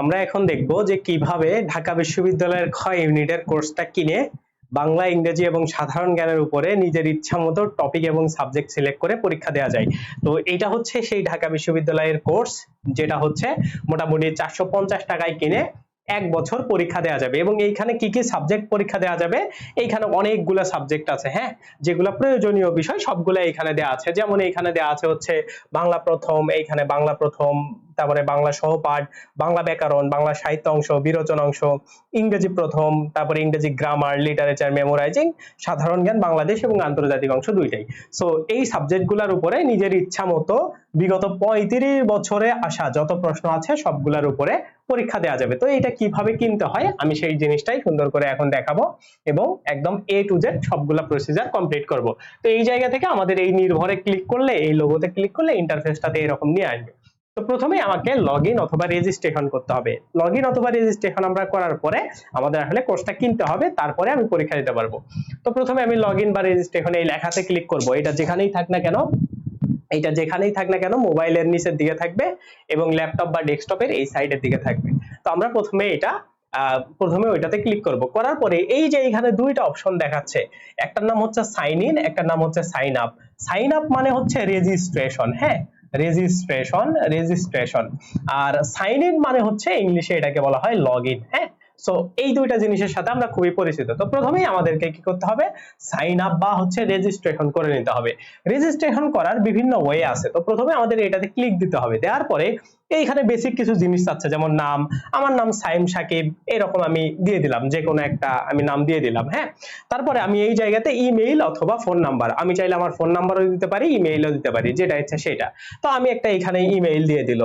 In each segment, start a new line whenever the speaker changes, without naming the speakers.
আমরা এখন দেখব যে কীভাবে ঢাকা বিশ্ববিদ্যালয়ের খ ইউনিটের কোর্সটা কিনে বাংলা, ইংরেজি এবং সাধারণ জ্ঞানের উপরে নিজের ইচ্ছা মতো টপিক এবং সাবজেক্ট সিলেক্ট করে পরীক্ষা দেওয়া যায়। তো এটা হচ্ছে সেই ঢাকা বিশ্ববিদ্যালয়ের কোর্স, যেটা হচ্ছে মোটামুটি চারশো পঞ্চাশ টাকায় কিনে এক বছর পরীক্ষা দেওয়া যাবে এবং এইখানে কি কি সাবজেক্ট পরীক্ষা দেওয়া যাবে, এইখানে অনেকগুলো সাবজেক্ট আছে হ্যাঁ? যেগুলো প্রয়োজনীয় বিষয় সবগুলো এখানে দেওয়া আছে। যেমন এইখানে দেওয়া আছে হচ্ছে বাংলা প্রথম, এইখানে বাংলা প্রথম তারপরে বাংলা সহপাঠ, বাংলা ব্যাকরণ, বাংলা সাহিত্য অংশ, বিরোচন অংশ, ইংরেজি প্রথম, তারপরে ইংরেজি গ্রামার লিটারেচার মেমোরাইজিং সাধারণ জ্ঞান, বাংলাদেশ এবং আন্তর্জাতিক অংশ দুইটাই। সো এই সাবজেক্টগুলোর উপরে নিজের ইচ্ছা মতো বিগত পঁয়ত্রিশ বছরে আসা যত প্রশ্ন আছে সবগুলোর উপরে পরীক্ষা দেওয়া যাবে। তো এটা কীভাবে কিনতে হয় আমি সেই জিনিসটাই সুন্দর করে এখন দেখাবো এবং একদম এ টু জেড সবগুলা প্রসিজার কমপ্লিট করব। তো এই জায়গা থেকে আমাদের এই নির্ভরে ক্লিক করলে, এই লোগোতে ক্লিক করলে ইন্টারফেসটাতে এরকম নিয়ে আসবে। তো প্রথমে আমাকে লগ ইন অথবা রেজিস্ট্রেশন করতে হবে। লগ ইন অথবা রেজিস্ট্রেশন আমরা করার পরে আমাদের আসলে কোর্সটা কিনতে হবে, তারপরে আমি পরীক্ষা দিতে পারব। তো প্রথমে আমি লগ ইন বা রেজিস্ট্রেশন এই লেখাতে ক্লিক করব। এটা যেখানেই থাক না কেন, এটা যেখানেই থাক না কেন মোবাইলের নিচের দিকে থাকবে এবং ল্যাপটপ বা ডেস্কটপের এই সাইডের দিকে থাকবে। তো আমরা প্রথমে এটা প্রথমে ওইটাতে ক্লিক করব। করার পরে এই যে এখানে দুইটা অপশন দেখাচ্ছে, একটার নাম হচ্ছে সাইন ইন একটার নাম হচ্ছে সাইন আপ সাইন আপ মানে হচ্ছে রেজিস্ট্রেশন হ্যাঁ? রেজিস্ট্রেশন রেজিস্ট্রেশন আর সাইন ইন মানে হচ্ছে ইংলিশে এটাকে বলা হয় লগ ইন হ্যাঁ? সো এই দুইটা জিনিসের সাথে আমরা খুবই পরিচিত। তো প্রথমেই আমাদেরকে কি করতে হবে? সাইন আপ বা হচ্ছে রেজিস্ট্রেশন করে নিতে হবে। রেজিস্ট্রেশন করার বিভিন্ন ওয়ে আছে। তো প্রথমে আমাদের এটাতে ক্লিক দিতে হবে। দেওয়ার পরে এইখানে বেসিক কিছু জিনিস আছে, যেমন নাম। আমার নাম সাইম সাকিব, এরকম আমি দিয়ে দিলাম যে কোনো একটা আমি নাম দিয়ে দিলাম হ্যাঁ? তারপরে আমি এই জায়গাতে ইমেইল অথবা ফোন নাম্বার আমি চাইলে আমার ফোন নাম্বারও দিতে পারি ইমেইলও দিতে পারি, যেটা ইচ্ছা সেটা। তো আমি একটা এখানে ইমেইল দিয়ে দিল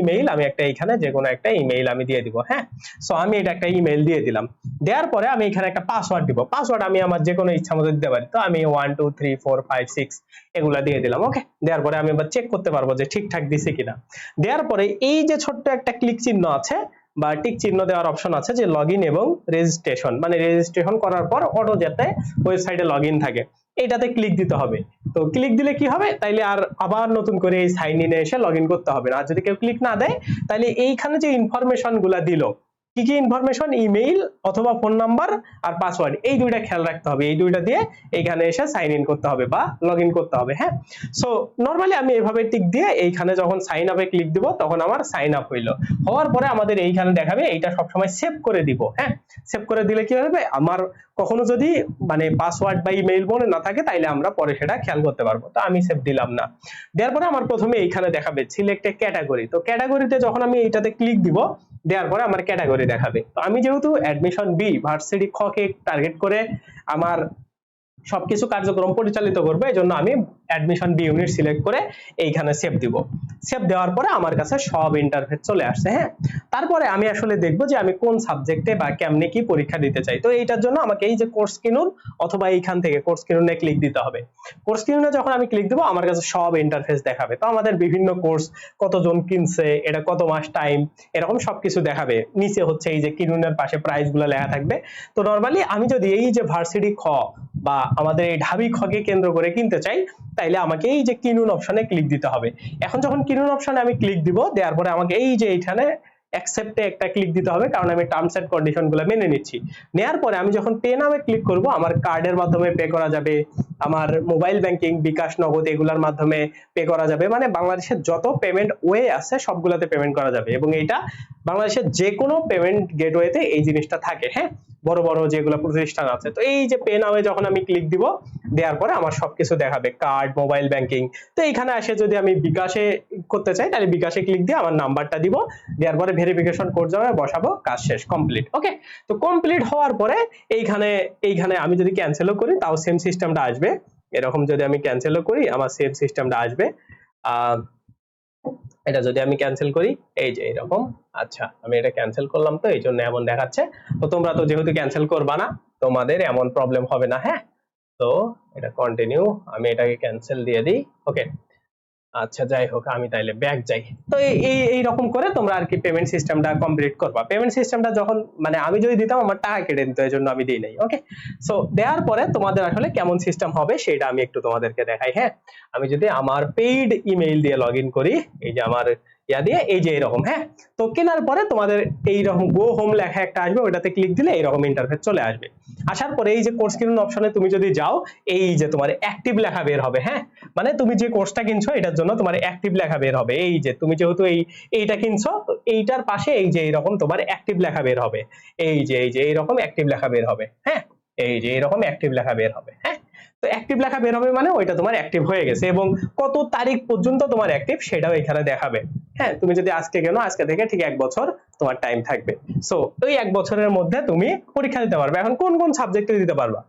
ইমেইল আমি একটা এখানে যে কোনো একটা ইমেইল আমি দিয়ে দিব হ্যাঁ? সো আমি এটা একটা ইমেইল দিয়ে দিলাম। দেওয়ার পরে আমি এখানে একটা পাসওয়ার্ড দিব। পাসওয়ার্ড আমি আমার যে কোনো ইচ্ছা মতো দিতে পারি। তো আমি one two three four five six এগুলা দিয়ে দিলাম ওকে দেওয়ার পরে আমি এবার চেক করতে পারব যে ঠিকঠাক দিছে কিনা। দেওয়ার পরে এই যে ছোট্ট একটা ক্লিক চিহ্ন আছে বা টিক চিহ্ন দেওয়ার অপশন আছে যে লগ এবং রেজিস্ট্রেশন মানে রেজিস্ট্রেশন করার পর অটো যাতে ওয়েবসাইটে লগ থাকে এটাতে ক্লিক দিতে হবে। তো ক্লিক দিলে কি হবে? তাইলে আর আবার নতুন করে এই সাইন ইনে এসে লগ করতে হবে না। আর যদি কেউ ক্লিক না দেয় তাহলে এইখানে যে ইনফরমেশনগুলা দিল কি কি ইনফরমেশন ইমেইল অথবা ফোন নাম্বার আর পাসওয়ার্ড এই দুইটা খেয়াল রাখতে হবে। এই দুইটা দিয়ে এইখানে এসে সাইন ইন করতে হবে বা লগ করতে হবে হ্যাঁ? সো নর্মালি আমি এভাবে টিক দিয়ে এইখানে যখন সাইন আপে ক্লিক দিব, তখন আমার সাইন আপ হইল। হওয়ার পরে আমাদের এইখানে দেখাবে, এইটা সবসময় সেভ করে দিব হ্যাঁ? সেভ করে দিলে কি হবে? আমার কখনো যদি মানে পাসওয়ার্ড বা ইমেইল মনে না থাকে, তাইলে আমরা পরে সেটা খেয়াল করতে পারব। তো আমি সেভ দিলাম না। দেওয়ার পরে আমার প্রথমে এইখানে দেখাবে সিলেক্ট এ ক্যাটাগরি তো ক্যাটাগরিতে যখন আমি এইটাতে ক্লিক দিব দেওয়ার পরে আমার ক্যাটাগরি দেখাবে। তো আমি যেহেতু অ্যাডমিশন বি ভার্সিটি খ কে টার্গেট করে আমার সবকিছু কার্যক্রম পরিচালিত করব এই জন্য আমি অ্যাডমিশন বি ইউনিট সিলেক্ট করে এইখানে সেভ দিব। সেভ দেওয়ার পরে আমার কাছে সব ইন্টারফেস চলে আসছে হ্যাঁ? তারপরে আমি আসলে দেখব যে আমি কোন সাবজেক্টে বা কেমনে কি পরীক্ষা দিতে চাই। তো এইটার জন্য আমাকে এই যে কোর্স কিনুন, অথবা এইখান থেকে কোর্স কিনুনে ক্লিক দিতে হবে। কোর্স কিনুনে যখন আমি ক্লিক দেবো, আমার কাছে সব ইন্টারফেস দেখাবে। তো আমাদের বিভিন্ন কোর্স কতজন কিনছে, এটা কত মাস টাইম এরকম সবকিছু দেখাবে। নিচে হচ্ছে এই যে কিনুনের পাশে প্রাইসগুলো লেখা থাকবে। তো নর্মালি আমি যদি এই যে ভার্সিটি খ বা আমাদের এই ঢাবি খকে কেন্দ্র করে কিনতে চাই, তাইলে আমাকে এই যে কিনুন অপশনে ক্লিক দিতে হবে। এখন যখন কিনুন অপশনে আমি ক্লিক দিব, দেওয়ার পরে আমাকে এই যে এইখানে অ্যাকসেপ্টে একটা ক্লিক দিতে হবে, কারণ আমি টার্মস এন্ড কন্ডিশনগুলো মেনে নিচ্ছি। নেয়ার পরে আমি যখন পে নামে ক্লিক করব, আমার কার্ডের মাধ্যমে পে করা যাবে, আমার মোবাইল ব্যাংকিং বিকাশ, নগদ এগুলোর মাধ্যমে পে করা যাবে মানে বাংলাদেশের যত পেমেন্ট ওয়ে আছে, সবগুলোতে পেমেন্ট করা যাবে। এবং এটা বাংলাদেশের যে কোনো পেমেন্ট গেটওয়েতে এই জিনিসটা থাকে হ্যাঁ? বড় বড় যেগুলো প্রতিষ্ঠান আছে। তো এই যে পে নামে যখন আমি ক্লিক দিব, দেওয়ার পরে আমার সবকিছু দেখাবে কার্ড মোবাইল ব্যাংকিং তো এখানে এসে যদি আমি বিকাশে করতে চাই, তাহলে বিকাশে ক্লিক দিয়ে আমার নাম্বারটা দিব। দেওয়ার পরে ভেরিফিকেশন কোড যাবে বসাবো, কাজ শেষ কমপ্লিট ওকে তো কমপ্লিট হওয়ার পরে এইখানে এইখানে আমি যদি ক্যান্সেলও করি, তাও সেম সিস্টেমটা আসবে। এরকম যদি আমি ক্যান্সেলও করি, আমার সেম সিস্টেমটা আসবে। আহ এটা যদি আমি ক্যান্সেল করি, এই যে এরকম আচ্ছা আমি এটা ক্যান্সেল করলাম তো, এই জন্য এমন দেখাচ্ছে। তো তোমরা তো যেহেতু ক্যান্সেল করবা না, তোমাদের এমন প্রবলেম হবে না হ্যাঁ? তো এটা কন্টিনিউ আমি এটাকে ক্যান্সেল দিয়ে দিই ওকে আচ্ছা যাই হোক, আমি তাইলে ব্যাক যাই। তো এই, এই- রকম করে তোমরা আর কি পেমেন্ট সিস্টেমটা কমপ্লিট করবা। পেমেন্ট সিস্টেমটা যখন মানে আমি যদি দিতাম, আমার টাকা কেটে দিত এই জন্য আমি দিই নাই ওকে সো দেওয়ার পরে তোমাদের আসলে কেমন সিস্টেম হবে, সেটা আমি একটু তোমাদেরকে দেখাই হ্যাঁ? আমি যদি আমার পেইড ইমেইল দিয়ে লগ করি, এই যে আমার ইয়া দিয়ে এই যে এরকম হ্যাঁ? তো কেনার পরে তোমাদের এইরকম গো হোম লেখা একটা আসবে, ওটাতে ক্লিক দিলে এইরকম ইন্টারফেস চলে আসবে। আসার পরে এই যে কোর্স কিনুন অপশনে তুমি যদি যাও, এই যে তোমার অ্যাক্টিভ লেখা বের হবে হ্যাঁ? মানে তুমি যে কোর্সটা কিনছো, এটার জন্য তোমার অ্যাক্টিভ লেখা বের হবে। এই যে তুমি যেহেতু এই, এইটা কিনছো, তো এইটার পাশে এই যে এইরকম তোমার অ্যাক্টিভ লেখা বের হবে। এই যে এই যে, এইরকম অ্যাক্টিভ লেখা বের হবে হ্যাঁ? এই যে এরকম অ্যাক্টিভ লেখা বের হবে হ্যাঁ? তো অ্যাক্টিভ লেখা বের হবে মানে ওইটা তোমার অ্যাক্টিভ হয়ে গেছে এবং কত তারিখ পর্যন্ত তোমার অ্যাক্টিভ সেটাও এখানে দেখাবে। হ্যাঁ তুমি যদি আজকে কেন আজকে থেকে ঠিক এক বছর তোমার টাইম থাকবে। সো ওই এক বছরের মধ্যে তুমি পরীক্ষা দিতে পারবে। এখন কোন কোন সাবজেক্টে দিতে পারবা?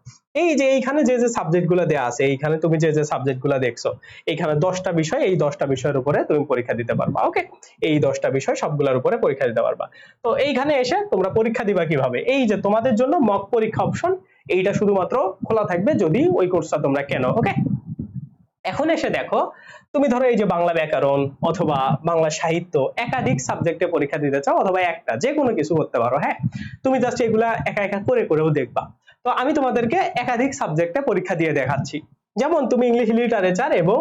এই যে এইখানে যে যে সাবজেক্টগুলো দেওয়া আছে, এইখানে তুমি যে যে সাবজেক্টগুলো দেখছ, এইখানে দশটা বিষয়, এই দশটা বিষয়ের উপরে তুমি পরীক্ষা দিতে পারবা ওকে এই দশটা বিষয় সবগুলোর উপরে পরীক্ষা দিতে পারবা। তো এইখানে এসে তোমরা পরীক্ষা দিবা কীভাবে? এই যে তোমাদের জন্য মক পরীক্ষা অপশন এইটা শুধুমাত্র খোলা থাকবে যদি ওই কোর্সটা তোমরা কেন ওকে এখন এসে দেখো, তুমি ধরো এই যে বাংলা ব্যাকরণ অথবা বাংলা সাহিত্য একাধিক সাবজেক্টে পরীক্ষা দিতে চাও অথবা একটা যে কোনো কিছু করতে পারো হ্যাঁ? তুমি জাস্ট এগুলা একা একা করে করেও দেখবা। তো আমি তোমাদেরকে একাধিক সাবজেক্টে পরীক্ষা দিয়ে দেখাচ্ছি। যেমন তুমি ইংলিশ লিটারেচার এবং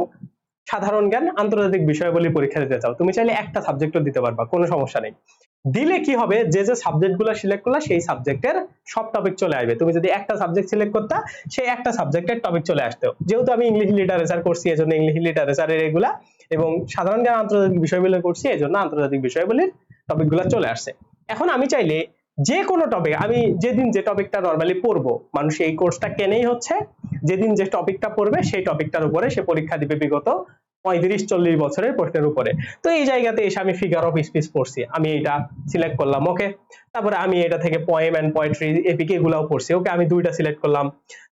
সাধারণ জ্ঞান আন্তর্জাতিক বিষয়াবলী পরীক্ষা দিতে চাও, তুমি চাইলে একটা সাবজেক্টও দিতে পারবা, কোনো সমস্যা নেই। দিলে কি হবে? যে যে সাবজেক্টগুলো সিলেক্ট করলা, সেই সাবজেক্টের সব টপিক চলে আসবে। তুমি যদি একটা সাবজেক্ট সিলেক্ট করতা, সেই একটা সাবজেক্টের টপিক চলে আসতো। যেহেতু আমি ইংলিশ লিটারেচার করছি, এজন্য ইংলিশ লিটারেচারের এগুলা এবং সাধারণ জ্ঞান আন্তর্জাতিক বিষয়গুলো করছি, এজন্য আন্তর্জাতিক বিষয়গুলির টপিকগুলো চলে আসছে। এখন আমি চাইলে যে কোনো টপিক আমি যেদিন যে টপিকটা নর্মালি পড়ব, মানুষ এই কোর্সটা কেনেই হচ্ছে, যেদিন যে টপিকটা পড়বে, সেই টপিকটার উপরে সে পরীক্ষা দিবে বিগত পঁয়ত্রিশ চল্লিশ বছরের প্রশ্নের উপরে। তো এই জায়গাতে এসে আমি ফিগার অফ স্পিচ পড়ছি। আমি এটা সিলেক্ট করলাম ওকে তারপরে আমি এটা থেকে পোয়েম অ্যান্ড পোয়েট্রি এপিকে এগুলাও পড়ছি ওকে আমি দুইটা সিলেক্ট করলাম।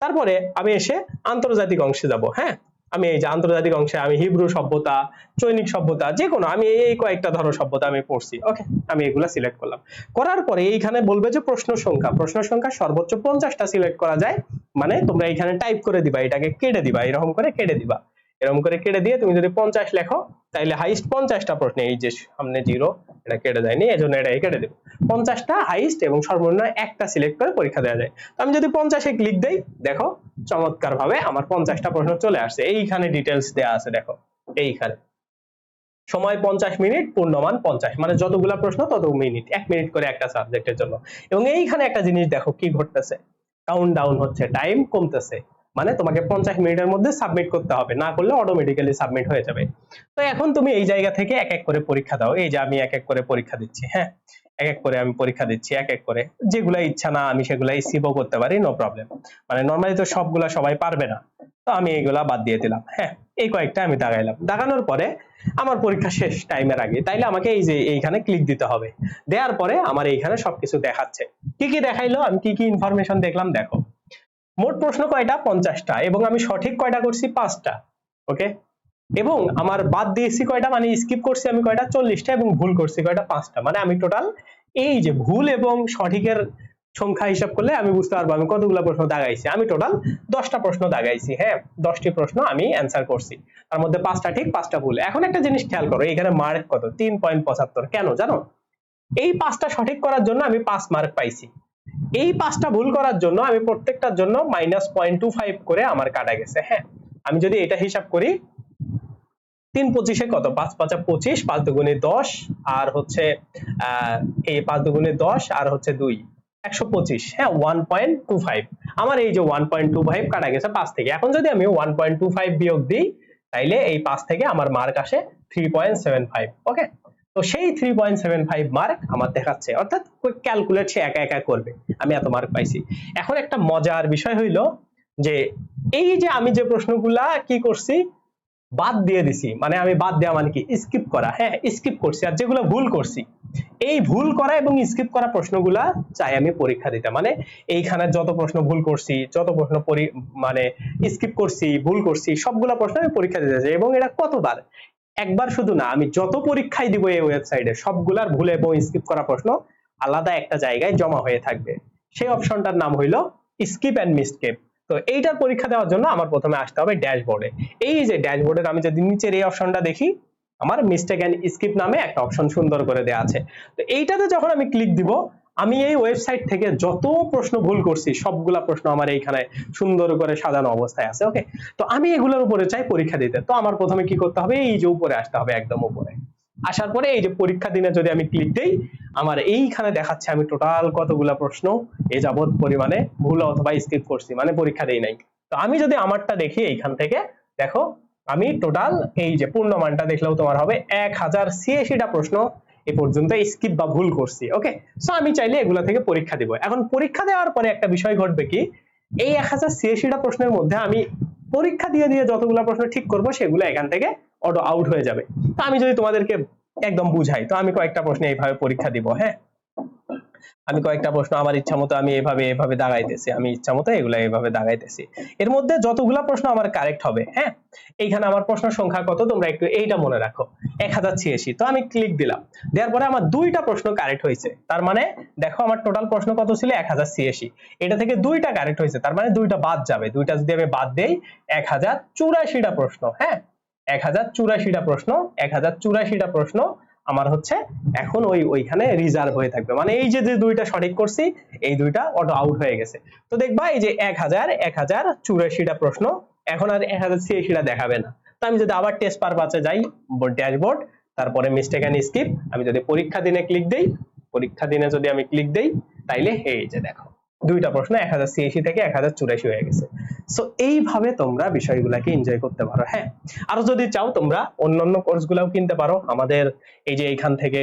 তারপরে আমি এসে আন্তর্জাতিক অংশে যাব হ্যাঁ? আমি এই যে আন্তর্জাতিক অংশে আমি হিব্রু সভ্যতা, চৈনিক সভ্যতা যে কোনো আমি এই কয়েকটা ধরো সভ্যতা আমি পড়ছি ওকে আমি এগুলা সিলেক্ট করলাম। করার পরে এইখানে বলবে যে প্রশ্ন সংখ্যা। প্রশ্ন সংখ্যা সর্বোচ্চ পঞ্চাশটা সিলেক্ট করা যায়। মানে তোমরা এইখানে টাইপ করে দিবা, এটাকে কেটে দিবা, এরকম করে কেটে দিবা। এরকম করে কেটে দিয়ে তুমি যদি পঞ্চাশ লেখো, তাইলে হাইস্ট পঞ্চাশটা প্রশ্ন এই যে সামনে জিরো এটা কেটে যায়নি এই জন্য এটাই কেটে দেবো। পঞ্চাশটা হাইস্ট এবং সর্বনিম্ন একটা সিলেক্ট করে পরীক্ষা দেওয়া যায়। তো আমি যদি পঞ্চাশে ক্লিক দেই, দেখো চমৎকার ভাবে আমার পঞ্চাশটা প্রশ্ন চলে আসছে। এইখানে ডিটেলস দেওয়া আছে, দেখো, এইখানে। সময় পঞ্চাশ মিনিট, পূর্ণমান পঞ্চাশ। মানে যতগুলা প্রশ্ন, তত মিনিট, এক মিনিট করে একটা সাবজেক্টের জন্য। এবং এইখানে একটা জিনিস দেখো কি ঘটতেছে। কাউন্ট ডাউন হচ্ছে টাইম কমতেছে। মানে তোমাকে পঞ্চাশ মিনিটের মধ্যে সাবমিট করতে হবে। না করলে অটোমেটিক্যালি সাবমিট হয়ে যাবে। তো এখন তুমি এই জায়গা থেকে এক এক করে পরীক্ষা দাও। এই যে আমি এক এক করে পরীক্ষা দিচ্ছি হ্যাঁ? এক এক করে আমি পরীক্ষা দিচ্ছি, এক এক করে। যেগুলা ইচ্ছা না, আমি সেগুলা সিভও করতে পারি নো প্রবলেম মানে নর্মালি তো সবগুলা সবাই পারবে না। তো আমি এইগুলা বাদ দিয়ে দিলাম হ্যাঁ? এই কয়েকটা আমি দাগাইলাম। দাগানোর পরে আমার পরীক্ষা শেষ টাইমের আগে তাইলে আমাকে এই যে এইখানে ক্লিক দিতে হবে। দেওয়ার পরে আমার এইখানে সবকিছু দেখাচ্ছে। কি কি দেখাইলো? আমি কি কি ইনফরমেশন দেখলাম? দেখো। মোট প্রশ্ন কয়টা? পঞ্চাশটা। এবং আমি সঠিক কয়টা করছি? পাঁচটা। ওকে এবং আমার বাদ দিয়েছি কয়টা? মানে স্কিপ করছি আমি কয়টা? চল্লিশটা এবং ভুল করছি কয়টা? পাঁচটা। মানে আমি টোটাল এই যে ভুল এবং সঠিকের সংখ্যা হিসাব করলে আমি বুঝতে পারব আমি কতগুলো প্রশ্ন দাগাইছি। আমি টোটাল দশটা প্রশ্ন দাগাইছি হ্যাঁ? দশটি প্রশ্ন আমি অ্যান্সার করছি। তার মধ্যে পাঁচটা ঠিক, পাঁচটা ভুল। এখন একটা জিনিস খেয়াল করো, এখানে মার্ক কত? তিন পয়েন্ট পঁচাত্তর। কেন? জানো? এই পাঁচটা সঠিক করার জন্য আমি পাঁচ মার্ক পাইছি। এই পাঁচটা ভুল করার জন্য আমি প্রত্যেকটার জন্য মাইনাস পয়েন্ট টু ফাইভ করে আমার কাটা গেছে হ্যাঁ? আমি যদি এটা হিসাব করি, তিন পঁচিশে কত? পাঁচ পাঁচা পঁচিশ, পাঁচ দুগুণে দশ, আর হচ্ছে এই পাঁচ দুগুণে দশ, আর হচ্ছে দুই, একশো পঁচিশ হ্যাঁ? ওয়ান পয়েন্ট টু ফাইভ আমার এই যে ওয়ান পয়েন্ট টু ফাইভ কাটা গেছে পাঁচ থেকে। এখন যদি আমি ওয়ান পয়েন্ট টু ফাইভ বিয়োগ দিই, তাইলে এই পাঁচ থেকে আমার মার্ক আসে three point seven five okay তো সেই three point seven five mark আমার দেখাচ্ছে। অর্থাৎ ক্যালকুলেট সে একা একা করবে। আমি এত মার্ক পাইছি। এখন একটা মজার বিষয় হইল যে এই যে আমি যে প্রশ্নগুলা কি করছি, বাদ দিয়ে দিছি। মানে আমি বাদ দেওয়া মানে কি? স্কিপ করা। হ্যাঁ স্কিপ করছি আর যেগুলো ভুল করছি। এই ভুল করা এবং স্কিপ করা প্রশ্নগুলা চাই আমি পরীক্ষা দিতে। মানে এইখানে যত প্রশ্ন ভুল করছি, যত প্রশ্ন পরি মানে স্কিপ করছি, ভুল করছি, সবগুলা প্রশ্ন আমি পরীক্ষা দিতে চাই এবং এটা কতবার? একবার শুধু না, আমি যত পরীক্ষায় দিব এই ওয়েবসাইটে সবগুলার ভুল এবং স্কিপ করা প্রশ্ন আলাদা একটা জায়গায় জমা হয়ে থাকবে। সেই অপশনটার নাম হইল স্কিপ অ্যান্ড মিসকেপ তো এইটার পরীক্ষা দেওয়ার জন্য আমার প্রথমে আসতে হবে ড্যাশবোর্ডে এই যে ড্যাশবোর্ডের আমি যদি নিচের এই অপশনটা দেখি, আমার মিস্টেক অ্যান্ড স্কিপ নামে একটা অপশন সুন্দর করে দেওয়া আছে। তো এইটাতে যখন আমি ক্লিক দিব আমি এই ওয়েবসাইট থেকে যত প্রশ্ন ভুল করছি, সবগুলা প্রশ্ন আমার এইখানে সুন্দর করে সাজানো অবস্থায় আছে ওকে তো আমি এগুলোর উপরে চাই পরীক্ষা দিতে। তো আমার প্রথমে কি করতে হবে? এই যে উপরে আসতে হবে একদম উপরে। আসার পরে এই যে পরীক্ষা দিনে যদি আমি ক্লিক দেই, আমার এইখানে দেখাচ্ছে আমি টোটাল কতগুলা প্রশ্ন, এ যাবৎ পরিমাণে ভুল অথবা স্কিপ করছি মানে পরীক্ষা দেই নাই। তো আমি যদি আমারটা দেখি এইখান থেকে, দেখো, আমি টোটাল এই যে পূর্ণমানটা দেখলেও তোমার হবে এক হাজার ছিয়াশিটা প্রশ্ন এ পর্যন্ত স্কিপ বা ভুল করছি ওকে সো আমি চাইলে এগুলা থেকে পরীক্ষা দিব। এখন পরীক্ষা দেওয়ার পরে একটা বিষয় ঘটবে কি? এই এক হাজার ছিয়াশিটা প্রশ্নের মধ্যে আমি পরীক্ষা দিয়ে দিয়ে যতগুলো প্রশ্ন ঠিক করব, সেগুলো এখান থেকে অটো আউট হয়ে যাবে। তো আমি যদি তোমাদেরকে একদম বুঝাই, তো আমি কয়েকটা প্রশ্ন এইভাবে পরীক্ষা দিব হ্যাঁ? আমি কয়েকটা প্রশ্ন আমার ইচ্ছা মতো আমি এভাবে এভাবে দাগাইতেছি। আমি ইচ্ছা মতো এগুলা এভাবে দাগাইতেছি। এর মধ্যে যতগুলা প্রশ্ন আমার কারেক্ট হবে হ্যাঁ? এইখানে আমার প্রশ্ন সংখ্যা কত? তোমরা একটু এইটা মনে রাখো। এক হাজার ছিয়াশি। তো আমি ক্লিক দিলাম। দেওয়ার পরে আমার দুইটা প্রশ্ন কারেক্ট হয়েছে। তার মানে দেখো আমার টোটাল প্রশ্ন কত ছিল? এক হাজার ছিয়াশি। এটা থেকে দুইটা কারেক্ট হয়েছে। তার মানে দুইটা বাদ যাবে। দুইটা যদি আমি বাদ দেই, এক হাজার চুরাশিটা প্রশ্ন হ্যাঁ? এক হাজার চুরাশিটা প্রশ্ন, এক হাজার চুরাশিটা প্রশ্ন আমার হচ্ছে এখন ওই ওইখানে রিজার্ভ হয়ে থাকবে। মানে এই যে যে দুইটা সঠিক করছি, এই দুইটা অটো আউট হয়ে গেছে। তো দেখবা এই যে এক হাজার এক হাজার চুরাশিটা প্রশ্ন, এখন আর এক হাজার ছিয়াশিটা দেখাবে না। তো আমি যদি আবার টেস্ট পার বাচে যাই ড্যাশবোর্ড তারপরে মিস্টেক অ্যান্ড স্কিপ আমি যদি পরীক্ষা দিনে ক্লিক দেই, পরীক্ষা দিনে যদি আমি ক্লিক দেই, তাইলে এই যে দেখো। দুইটা প্রশ্ন, এক হাজার ছিয়াশি থেকে এক হাজার চুরাশি হয়ে গেছে। সো এইভাবে তোমরা বিষয়গুলোকে এনজয় করতে পারো হ্যাঁ? আরও যদি চাও, তোমরা অন্যান্য কোর্স গুলাও কিনতে পারো। আমাদের এই যে এইখান থেকে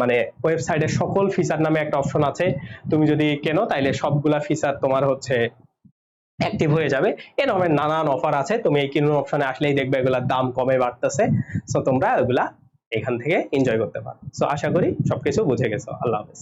মানে ওয়েবসাইটে সকল ফিচার নামে একটা অপশন আছে। তুমি যদি কেনো, তাইলে সবগুলা ফিচার তোমার হচ্ছে অ্যাক্টিভ হয়ে যাবে। এরকম নানান অফার আছে। তুমি এই কিনুন অপশনে আসলেই দেখবে এগুলার দাম কমে বাড়তেছে। সো তোমরা এগুলা এখান থেকে এনজয় করতে পারো। সো আশা করি সবকিছু বুঝে গেছো। আল্লাহ হাফেজ।